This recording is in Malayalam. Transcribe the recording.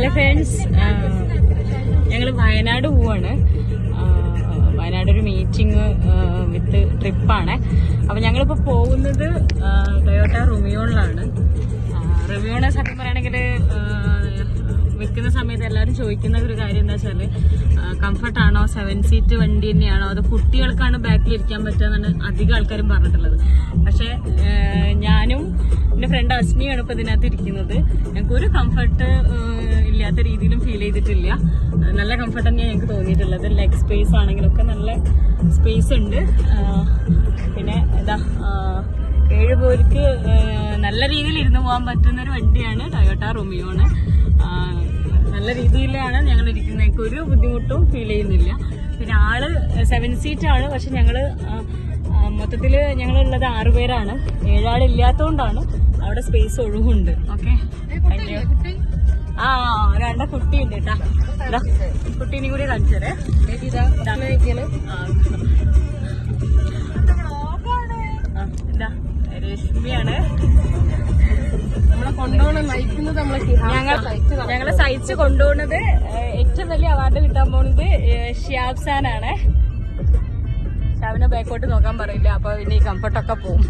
ഹലോ ഫ്രണ്ട്സ് ഞങ്ങൾ വയനാട് പോവാണ്. വയനാട് ഒരു മീറ്റിംഗ് വിത്ത് ട്രിപ്പാണ് അപ്പം ഞങ്ങളിപ്പോൾ പോകുന്നത് ടൊയോട്ട റുമിയോണിലാണ് റിവ്യൂണെ സത്യം പറയുകയാണെങ്കിൽ വിൽക്കുന്ന സമയത്ത് എല്ലാവരും ചോദിക്കുന്ന ഒരു കാര്യം എന്താ വെച്ചാൽ കംഫർട്ടാണോ സെവൻ സീറ്റ് വണ്ടി തന്നെയാണോ? അത് കുട്ടികൾക്കാണ് ബാക്കിൽ ഇരിക്കാൻ പറ്റുക അധികം ആൾക്കാരും പറഞ്ഞിട്ടുള്ളത്. പക്ഷേ ഞാനും എന്റെ ഫ്രണ്ട് അസ്മിയാണ് ഇപ്പോൾ ഇതിനകത്ത് ഇരിക്കുന്നത്. ഞങ്ങൾക്ക് ഒരു കംഫർട്ട് ഇല്ലാത്ത രീതിയിലും ഫീൽ ചെയ്തിട്ടില്ല. നല്ല കംഫർട്ട് തന്നെയാണ് ഞങ്ങൾക്ക് തോന്നിയിട്ടുള്ളത്. ലെഗ് സ്പേസ് ആണെങ്കിലൊക്കെ നല്ല സ്പേസ് ഉണ്ട്. പിന്നെ എന്താ ഏഴ് പേർക്ക് നല്ല രീതിയിൽ ഇരുന്ന് പോകാൻ പറ്റുന്ന ഒരു വണ്ടിയാണ് ടൊയോട്ട റൊമിയോണ് നല്ല രീതിയിലാണ് ഞങ്ങൾ ഇരിക്കുന്നത്. ഞങ്ങൾക്ക് ഒരു ബുദ്ധിമുട്ടും ഫീൽ ചെയ്യുന്നില്ല. പിന്നെ ആൾ സെവൻ സീറ്റ് ആണ്. പക്ഷെ ഞങ്ങൾ മൊത്തത്തിൽ ഞങ്ങളുള്ളത് ആറുപേരാണ് ഏഴാളില്ലാത്തതുകൊണ്ടാണ് അവിടെ സ്പേസ് ഒഴിവുണ്ട്. ഓക്കെ ആ രണ്ട് കുട്ടിയുണ്ട് കേട്ടാ. കുട്ടീനെയും കൂടി കാണിച്ചു തരേ രശ്മിയാണ്. ഞങ്ങളെ സഹിച്ച് കൊണ്ടുപോകുന്നത് ഏറ്റവും വലിയ അവാർഡ് കിട്ടാൻ പോണത് ഷിയാബ്സാനാണ് ഷിയാബ് ഷിയാബിനെ ബാക്കോട്ട് നോക്കാൻ പറയില്ല അപ്പൊ പിന്നെ ഈ കംഫർട്ടൊക്കെ പോവും.